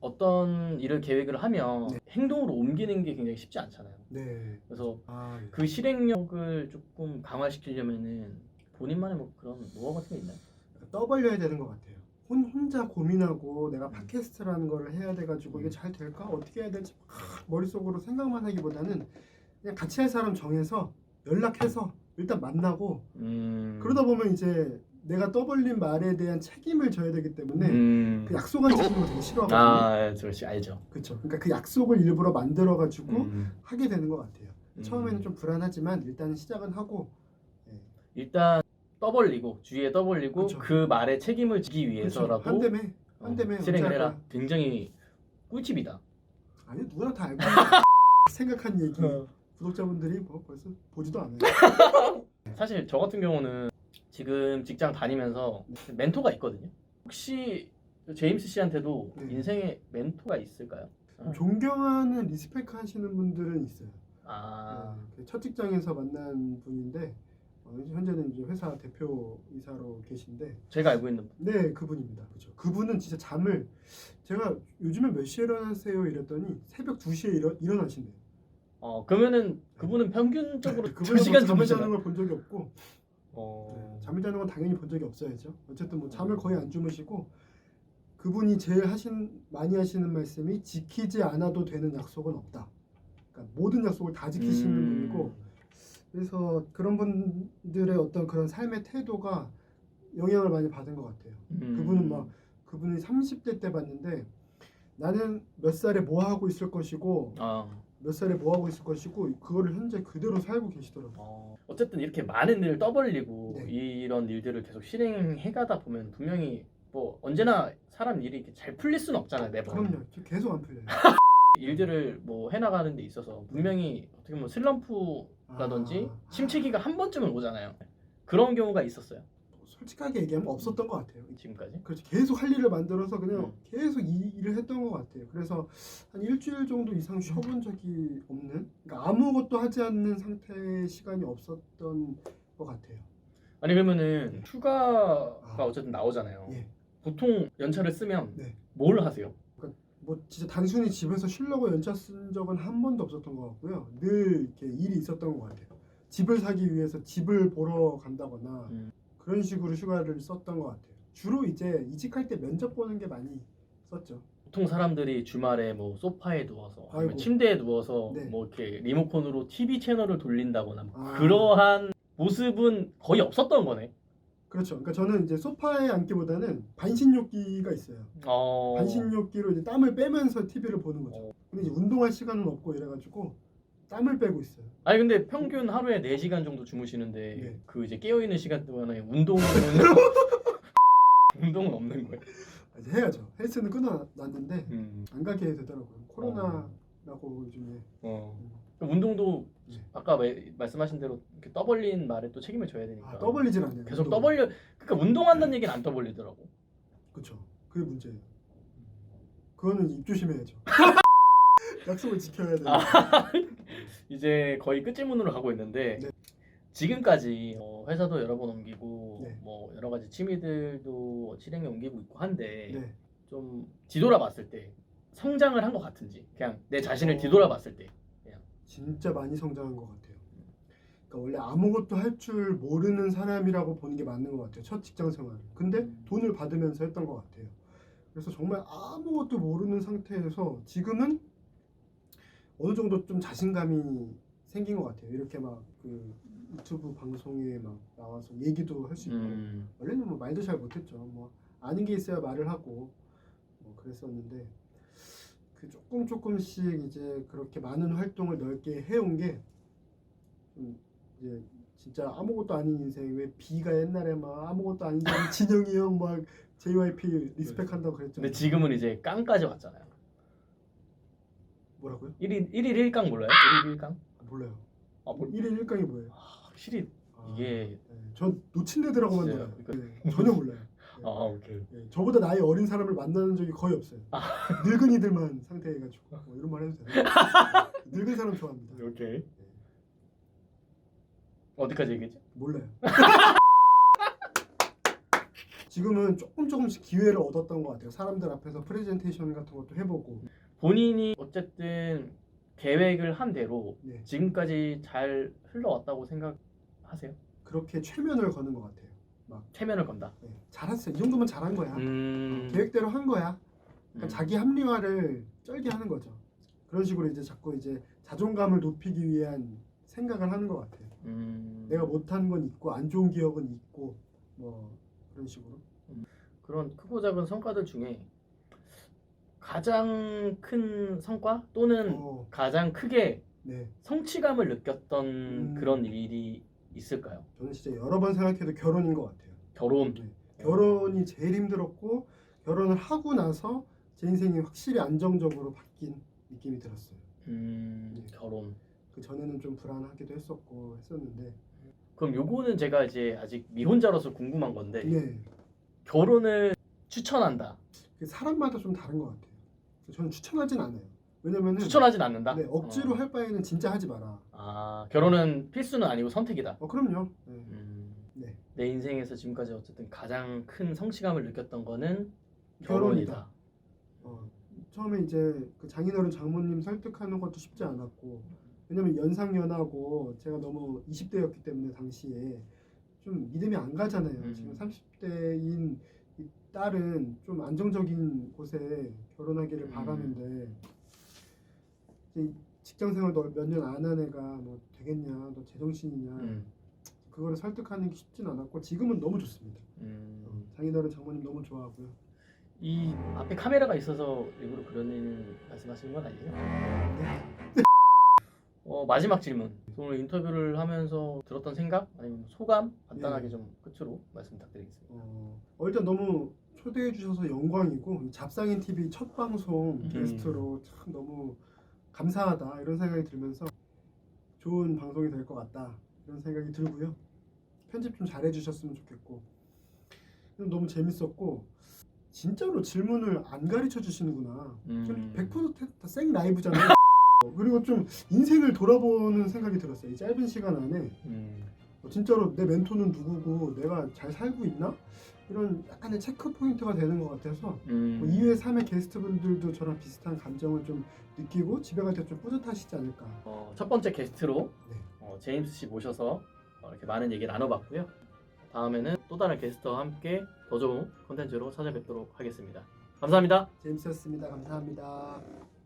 어떤 일을 계획을 하면 네. 행동으로 옮기는 게 굉장히 쉽지 않잖아요. 네. 그래서 아, 예. 그 실행력을 조금 강화시키려면은 본인만의 뭐 그런 노하우 같은 게 있나요? 떠벌려야 되는 것 같아요. 혼, 혼자 고민하고 내가 팟캐스트라는 걸 해야 돼가지고 이게 잘 될까 어떻게 해야 될지 막 머릿속으로 생각만 하기보다는 그냥 같이 할 사람 정해서 연락해서 일단 만나고 음. 그러다 보면 이제 내가 떠벌린 말에 대한 책임을 져야 되기 때문에 음. 그 약속 안 지키는 거 되게 싫어하거든요. 아, 그렇지 알죠. 그렇죠. 그러니까 그 약속을 일부러 만들어 가지고 음. 하게 되는 것 같아요. 음. 처음에는 좀 불안하지만 일단은 시작은 하고 예. 일단 떠벌리고 주위에 떠벌리고 그쵸. 그 말에 책임을 지기. 위해서라도 한 대매 어, 한 대매 실행을 해라. 굉장히 꿀팁이다. 아니 누구나 다 알고 생각한 얘기 구독자분들이 뭐 벌써 보지도 않아요. 사실 저 같은 경우는 지금 직장 다니면서 멘토가 있거든요. 혹시 제임스 씨한테도 네. 인생에 멘토가 있을까요? 존경하는 리스펙 하시는 분들은 있어요. 아, 네, 그첫 직장에서 만난 분인데 어, 현재는 이제 회사 대표 이사로 계신데 제가 알고 있는 네 그분입니다. 그렇죠. 그분은 진짜 잠을 제가 요즘에 몇 시에 일어나세요 이랬더니 새벽 2시에 일어, 일어나신대요. 어 그러면은 그분은 평균적으로 네, 두 그분은 시간 뭐 잠을 주무시나? 자는 걸 본 적이 없고 어, 네, 잠을 자는 건 당연히 본 적이 없어야죠. 어쨌든 뭐 잠을 거의 안 주무시고 그분이 제일 하신 많이 하시는 말씀이 지키지 않아도 되는 약속은 없다. 그러니까 모든 약속을 다 지키시는 음. 분이고 그래서 그런 분들의 어떤 그런 삶의 태도가 영향을 많이 받은 것 같아요. 음. 그분은 막 그분이 30대 때 봤는데 나는 몇 살에 뭐 하고 있을 것이고 아, 몇 살에 뭐 하고 있을 것이고 그거를 현재 그대로 살고 계시더라고요. 어, 어쨌든 이렇게 많은 일을 떠벌리고 네. 이런 일들을 계속 실행해가다 보면 분명히 뭐 언제나 사람 일이 이렇게 잘 풀릴 수는 없잖아요 매번 그럼요. 저 계속 안 풀려요. 일들을 뭐 해나가는 데 있어서 분명히 어떻게 보면 슬럼프라든지 아. 침체기가 한 번쯤은 오잖아요 그런 경우가 있었어요 솔직하게 얘기하면 없었던 것 같아요. 지금까지 그렇죠. 계속 할 일을 만들어서 그냥 음. 계속 이 일을 했던 것 같아요. 그래서 한 일주일 정도 이상 쉬어본 적이 없는, 그러니까 아무것도 하지 않는 상태의 시간이 없었던 것 같아요. 아니 그러면은 휴가가 아. 어쨌든 나오잖아요 예. 보통 연차를 쓰면 네. 뭘 하세요? 뭐 진짜 단순히 집에서 쉬려고 연차 쓴 적은 한 번도 없었던 것 같고요. 늘 이렇게 일이 있었던 것 같아요. 집을 사기 위해서 집을 보러 간다거나 음. 그런 식으로 휴가를 썼던 것 같아요. 주로 이제 이직할 때 면접 보는 게 많이 썼죠. 보통 사람들이 주말에 뭐 소파에 누워서 아니면 아이고. 침대에 누워서 네. 뭐 이렇게 리모컨으로 TV 채널을 돌린다거나 뭐 아. 그러한 모습은 거의 없었던 거네. 그렇죠. 그러니까 저는 이제 소파에 앉기보다는 반신욕기가 있어요. 어. 반신욕기로 이제 땀을 빼면서 TV를 보는 거죠. 어. 근데 이제 운동할 시간은 없고 이래가지고 땀을 빼고 있어요. 아니 근데 평균 하루에 4시간 정도 주무시는데 네. 그 이제 깨어 있는 시간 동안에 운동은 운동은 없는 거예요. 이제 해야죠. 헬스는 끊어놨는데 음. 안 가게 되더라고요. 코로나라고 요즘에. 어. 그럼 운동도 네. 아까 왜- 말씀하신 대로 이렇게 떠벌린 말에 또 책임을 져야 되니까 아, 떠벌리질 않네요. 계속 운동은. 떠벌려 그러니까 운동한다는 얘기는 안 떠벌리더라고. 그렇죠. 그게 문제예요. 그거는 입 조심해야죠. 약속을 지켜야 돼요. 아. 이제 거의 끝질문으로 가고 있는데 네. 지금까지 어, 회사도 여러 번 옮기고 네. 뭐 여러 가지 취미들도 실행에 옮기고 있고 한데 네. 좀 뒤돌아봤을 때 성장을 한 것 같은지 그냥 내 자신을 어. 뒤돌아봤을 때 진짜 많이 성장한 것 같아요. 그러니까 원래 아무것도 할 줄 모르는 사람이라고 보는 게 맞는 것 같아요. 첫 직장 생활. 근데 음. 돈을 받으면서 했던 것 같아요. 그래서 정말 아무것도 모르는 상태에서 지금은 어느 정도 좀 자신감이 생긴 것 같아요. 이렇게 막 그 유튜브 방송에 막 나와서 얘기도 할 수 있고 음, 원래는 뭐 말도 잘 못했죠. 뭐 아는 게 있어야 말을 하고 뭐 그랬었는데 그 조금 조금씩 이제 그렇게 많은 활동을 넓게 해온 게좀 이제 진짜 아무것도 아닌 인생 왜 비가 옛날에 막 아무것도 아닌 진영이 형 막 JYP 리스펙한다고 그랬죠. 근데 지금은 이제 깡까지 왔잖아요 뭐라고요? 1일 1일 1강 몰라요? 1일 1강? 몰라요. 아, 뭐, 1일 1강이 뭐예요? 확실히 아, 이게 네, 전 놓친 애들하고만 진짜요? 놀아요. 네, 전혀 몰라요. 네. 아 오케이 예, 저보다 나이 어린 사람을 만나는 적이 거의 없어요. 아. 늙은이들만 상대해가지고 뭐 이런 말 해도 되나요? 늙은 사람 좋아합니다. 오케이 어디까지 얘기했지? 몰라요. 지금은 조금 조금씩 기회를 얻었던 것 같아요. 사람들 앞에서 프레젠테이션 같은 것도 해보고. 본인이 어쨌든 계획을 한 대로 네. 지금까지 잘 흘러왔다고 생각하세요? 그렇게 최면을 거는 것 같아요. 체면을 건다. 네. 잘했어. 이 정도면 잘한 거야. 음. 계획대로 한 거야. 그러니까 음. 자기 합리화를 쩔게 하는 거죠. 그런 식으로 이제 자꾸 이제 자존감을 높이기 위한 생각을 하는 것 같아요. 음. 내가 못한 건 있고 안 좋은 기억은 있고 뭐 그런 식으로. 그런 크고 작은 성과들 중에 가장 큰 성과 또는 어, 가장 크게 네. 성취감을 느꼈던 음. 그런 일이 있을까요? 저는 진짜 여러 번 생각해도 결혼인 것 같아요. 결혼. 네. 결혼이 제일 힘들었고 결혼을 하고 나서 제 인생이 확실히 안정적으로 바뀐 느낌이 들었어요. 음, 네. 결혼. 그 전에는 좀 불안하기도 했었고 했었는데 그럼 요거는 제가 이제 아직 미혼자로서 궁금한 건데 네. 결혼을 추천한다. 그 사람마다 좀 다른 것 같아요. 저는 추천하진 않아요. 왜냐면은 추천하진 않는다. 네, 억지로 어. 할 바에는 진짜 하지 마라. 아 결혼은 필수는 아니고 선택이다. 어 그럼요. 네. 음, 네. 내 인생에서 지금까지 어쨌든 가장 큰 성취감을 느꼈던 거는 결혼이다. 결혼이다. 어, 처음에 이제 그 장인어른 장모님 설득하는 것도 쉽지 않았고 왜냐면 연상연하고 제가 너무 20대였기 때문에 당시에 좀 믿음이 안 가잖아요. 음. 지금 30대인 이 딸은 좀 안정적인 곳에 결혼하기를 음. 바라는데 직장 생활 너몇년 안 한 애가 뭐 되겠냐, 너 제정신이냐 음, 그거를 설득하는 게 쉽진 않았고 지금은 너무 좋습니다. 음. 장인어른 장모님 너무 좋아하고요. 이 앞에 카메라가 있어서 일부러 그런 말씀하시는 건 아니에요? 네. 어, 마지막 질문. 오늘 인터뷰를 하면서 들었던 생각 아니면 소감 간단하게 네. 좀 끝으로 말씀 부탁드리겠습니다. 어, 어, 일단 너무 초대해 주셔서 영광이고 이 잡상인 TV 첫 방송 음. 게스트로 참 너무 감사하다 이런 생각이 들면서 좋은 방송이 될 것 같다 이런 생각이 들고요. 편집 좀 잘해 주셨으면 좋겠고 너무 재밌었고 진짜로 질문을 안 가르쳐 주시는구나. 음. 100%생 라이브잖아요. 어, 그리고 좀 인생을 돌아보는 생각이 들었어요. 이 짧은 시간 안에 음, 어, 진짜로 내 멘토는 누구고 내가 잘 살고 있나 이런 약간의 체크 포인트가 되는 것 같아서 음. 뭐 2회 3회 게스트분들도 저랑 비슷한 감정을 좀 느끼고 집에 갈 때 좀 뿌듯하시지 않을까 어, 첫 번째 게스트로 네. 어, 제임스 씨 모셔서 어, 이렇게 많은 얘기 나눠봤고요. 다음에는 또 다른 게스트와 함께 더 좋은 콘텐츠로 찾아뵙도록 하겠습니다. 감사합니다. 재밌었습니다 감사합니다